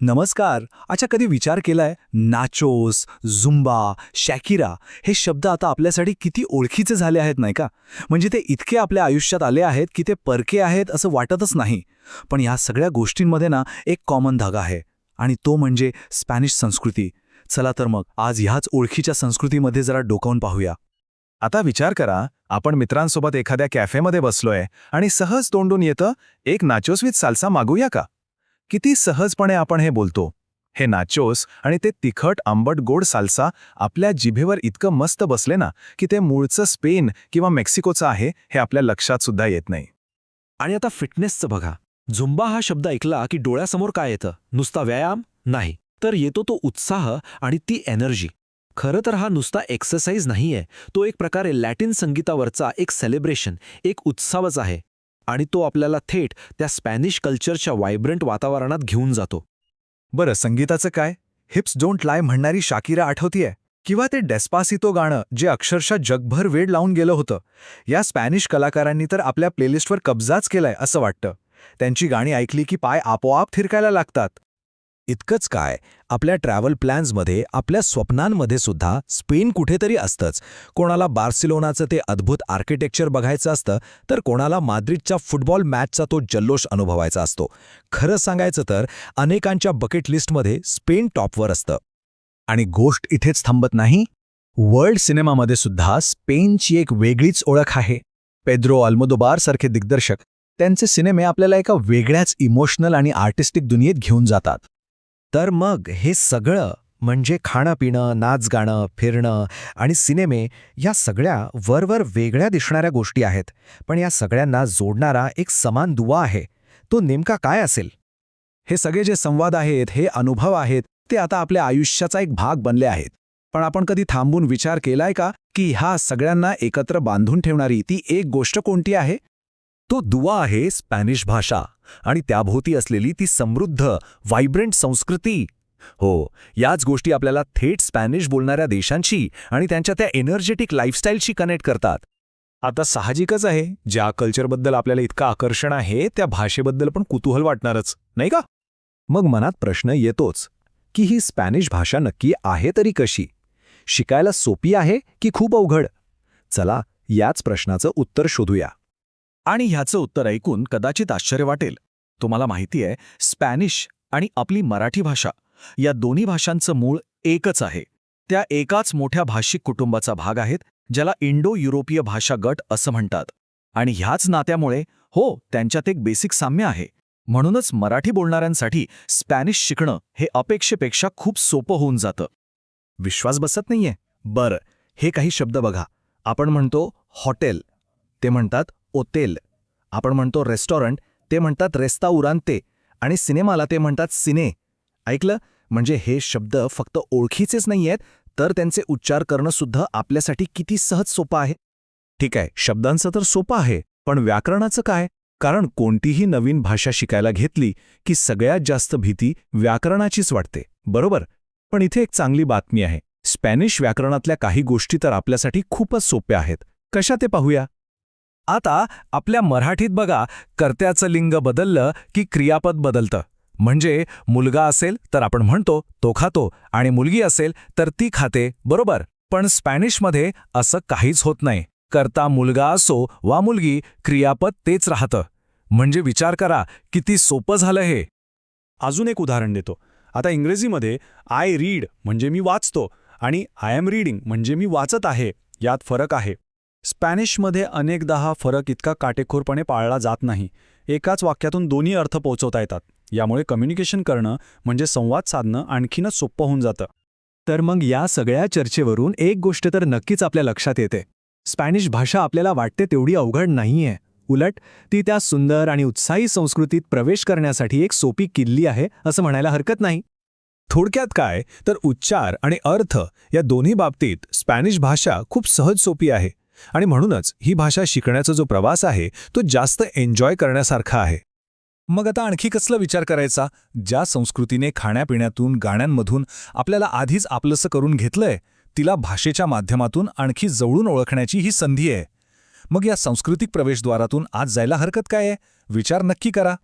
नमस्कार. अच्छा कधी विचार केलाय? नाचोस झुंबा शॅकिरा हे शब्द आता आपल्यासाठी किती ओळखीचे झाले आहेत नाही का? म्हणजे ते इतके आपल्या आयुष्यात आले आहेत की ते परके आहेत असं वाटतच नाही. पण ह्या सगळ्या गोष्टींमध्ये ना एक कॉमन धागा आहे आणि तो म्हणजे स्पॅनिश संस्कृती. चला तर मग आज ह्याच ओळखीच्या संस्कृतीमध्ये जरा डोकावून पाहूया. आता विचार करा आपण मित्रांसोबत एखाद्या कॅफेमध्ये बसलोय आणि सहज तोंडून येतं एक नाचोस्वीत सालसा मागूया का? किती सहजपणे आपण हे बोलतो. हे नाचोस आणि ते तिखट आंबट गोड सालसा आपल्या जिभेवर इतकं मस्त बसले ना की ते मूळचं स्पेन किंवा मेक्सिकोचं आहे हे आपल्या लक्षात सुद्धा येत नाही. आणि आता फिटनेसचं बघा. झुंबा हा शब्द ऐकला की डोळ्यासमोर काय येतं? नुसता व्यायाम? नाही. तर येतो तो उत्साह आणि ती एनर्जी. खरं तर हा नुसता एक्सरसाइज नाहीये. तो एक प्रकारे लॅटिन संगीतावरचा एक सेलिब्रेशन एक उत्सवच आहे. आणि तो आपल्याला थेट त्या स्पॅनिश कल्चरच्या वायब्रंट वातावरणात घेऊन जातो. बरं संगीताचं काय? हिप्स डोंट लाय म्हणणारी शाकिरा आठवतीये? किंवा ते डेस्पासितो गाणं जे अक्षरशः जगभर वेळ लावून गेलं होतं? या स्पॅनिश कलाकारांनी तर आपल्या प्लेलिस्टवर कब्जाच केलाय असं वाटतं. त्यांची गाणी ऐकली की पाय आपोआप थिरकायला लागतात. इतकंच काय आपल्या ट्रॅव्हल प्लॅन्समध्ये आपल्या स्वप्नांमध्ये सुद्धा स्पेन कुठेतरी असतंच. कोणाला बार्सिलोनाचं ते अद्भुत आर्किटेक्चर बघायचं असतं तर कोणाला माद्रिदच्या फुटबॉल मॅचचा तो जल्लोष अनुभवायचा असतो. खरं सांगायचं तर अनेकांच्या बकेट लिस्टमध्ये स्पेन टॉपवर असतं. आणि गोष्ट इथेच थांबत नाही वर्ल्ड सिनेमामध्ये सुद्धा स्पेनची एक वेगळीच ओळख आहे. पेद्रो अल्मोदोबार सारखे दिग्दर्शक त्यांचे सिनेमे आपल्याला एका वेगळ्याच इमोशनल आणि आर्टिस्टिक दुनियेत घेऊन जातात. तर मग हे सगळं म्हणजे खाणं पिणं नाच गाणं फिरणं आणि सिनेमे या सगळ्या वरवर वेगळ्या दिसणाऱ्या गोष्टी आहेत. पण या सगळ्यांना जोडणारा एक समान दुवा आहे. तो नेमका काय असेल? हे सगळे जे संवाद आहेत हे अनुभव आहेत ते आता आपल्या आयुष्याचा एक भाग बनले आहेत. पण आपण कधी थांबून विचार केलाय का की ह्या सगळ्यांना एकत्र बांधून ठेवणारी ती एक गोष्ट कोणती आहे? तो दुवा आहे स्पॅनिश भाषा. आणि त्याभोवती असलेली ती समृद्ध व्हायब्रंट संस्कृती. हो याच गोष्टी आपल्याला थेट स्पॅनिश बोलणाऱ्या देशांशी आणि त्यांच्या त्या एनर्जेटिक लाईफस्टाईलशी कनेक्ट करतात. आता साहजिकच आहे ज्या कल्चरबद्दल आपल्याला इतकं आकर्षण आहे त्या भाषेबद्दल पण कुतूहल वाटणारच नाही का? मग मनात प्रश्न येतोच की ही स्पॅनिश भाषा नक्की आहे तरी कशी? शिकायला सोपी आहे की खूप अवघड? चला याच प्रश्नाचं उत्तर शोधूया. आणि ह्याचं उत्तर ऐकून कदाचित आश्चर्य वाटेल. तुम्हाला माहिती आहे स्पॅनिश आणि आपली मराठी भाषा या दोन्ही भाषांचं मूळ एकच आहे. त्या एकाच मोठ्या भाषिक कुटुंबाचा भाग आहेत ज्याला इंडो युरोपीय भाषा गट असं म्हणतात. आणि ह्याच नात्यामुळे हो त्यांच्यात एक बेसिक साम्य आहे. म्हणूनच मराठी बोलणाऱ्यांसाठी स्पॅनिश शिकणं हे अपेक्षेपेक्षा खूप सोपं होऊन जातं. विश्वास बसत नाहीये. बरं हे काही शब्द बघा. आपण म्हणतो हॉटेल. ते म्हणतात ओतेल. आपण म्हणतो रेस्टॉरंट ते म्हणतात रेस्ता उरांते आणि सिनेमाला ते म्हणतात सिने. ऐकलं? म्हणजे हे शब्द फक्त ओळखीचेच नाही आहेत तर त्यांचे उच्चार करणं सुद्धा आपल्यासाठी किती सहज सोपं आहे. ठीक आहे शब्दांचं तर सोपं आहे पण व्याकरणाचं काय? कारण कोणतीही नवीन भाषा शिकायला घेतली की सगळ्यात जास्त भीती व्याकरणाचीच वाटते. बरोबर? पण इथे एक चांगली बातमी आहे. स्पॅनिश व्याकरणातल्या काही गोष्टी तर आपल्यासाठी खूपच सोप्या आहेत. कशा ते पाहूया? आता आपल्या मराठीत बघा कर्त्याचं लिंग बदललं की क्रियापद बदलतं. म्हणजे मुलगा असेल तर आपण म्हणतो तो खातो आणि मुलगी असेल तर ती खाते बरोबर? पण स्पॅनिशमध्ये असं काहीच होत नाही. करता मुलगा असो वा मुलगी क्रियापद तेच राहतं. म्हणजे विचार करा किती सोपं झालं हे. अजून एक उदाहरण देतो. आता इंग्रजीमध्ये आय रीड म्हणजे मी वाचतो आणि आय एम रीडिंग म्हणजे मी वाचत आहे. यात फरक आहे. स्पॅनिशमध्ये अनेकदा हा फरक इतका काटेखोरपणे पाळला जात नाही. एकाच वाक्यातून दोन्ही अर्थ पोहोचवता येतात. यामुळे कम्युनिकेशन करणं म्हणजे संवाद साधणं आणखीनच सोपं होऊन जातं. तर मग या सगळ्या चर्चेवरून एक गोष्ट तर नक्कीच आपल्या लक्षात येते. स्पॅनिश भाषा आपल्याला वाटते तेवढी अवघड नाहीये. उलट ती त्या सुंदर आणि उत्साही संस्कृतीत प्रवेश करण्यासाठी एक सोपी किल्ली आहे असं म्हणायला हरकत नाही. थोडक्यात काय तर उच्चार आणि अर्थ या दोन्ही बाबतीत स्पॅनिश भाषा खूप सहज सोपी आहे. आणि म्हणूनच ही भाषा शिकण्याचा जो प्रवास आहे तो जास्त एन्जॉय करण्यासारखा आहे. मग आता आणखी कसला विचार करायचा? ज्या संस्कृतीने खाण्यापिण्यातून गाण्यांमधून आपल्याला आधीच आपलंसं करून घेतलंय तिला भाषेच्या माध्यमातून आणखी जवळून ओळखण्याची ही संधी आहे. मग या सांस्कृतिक प्रवेशद्वारातून आज जायला हरकत काय आहे? विचार नक्की करा.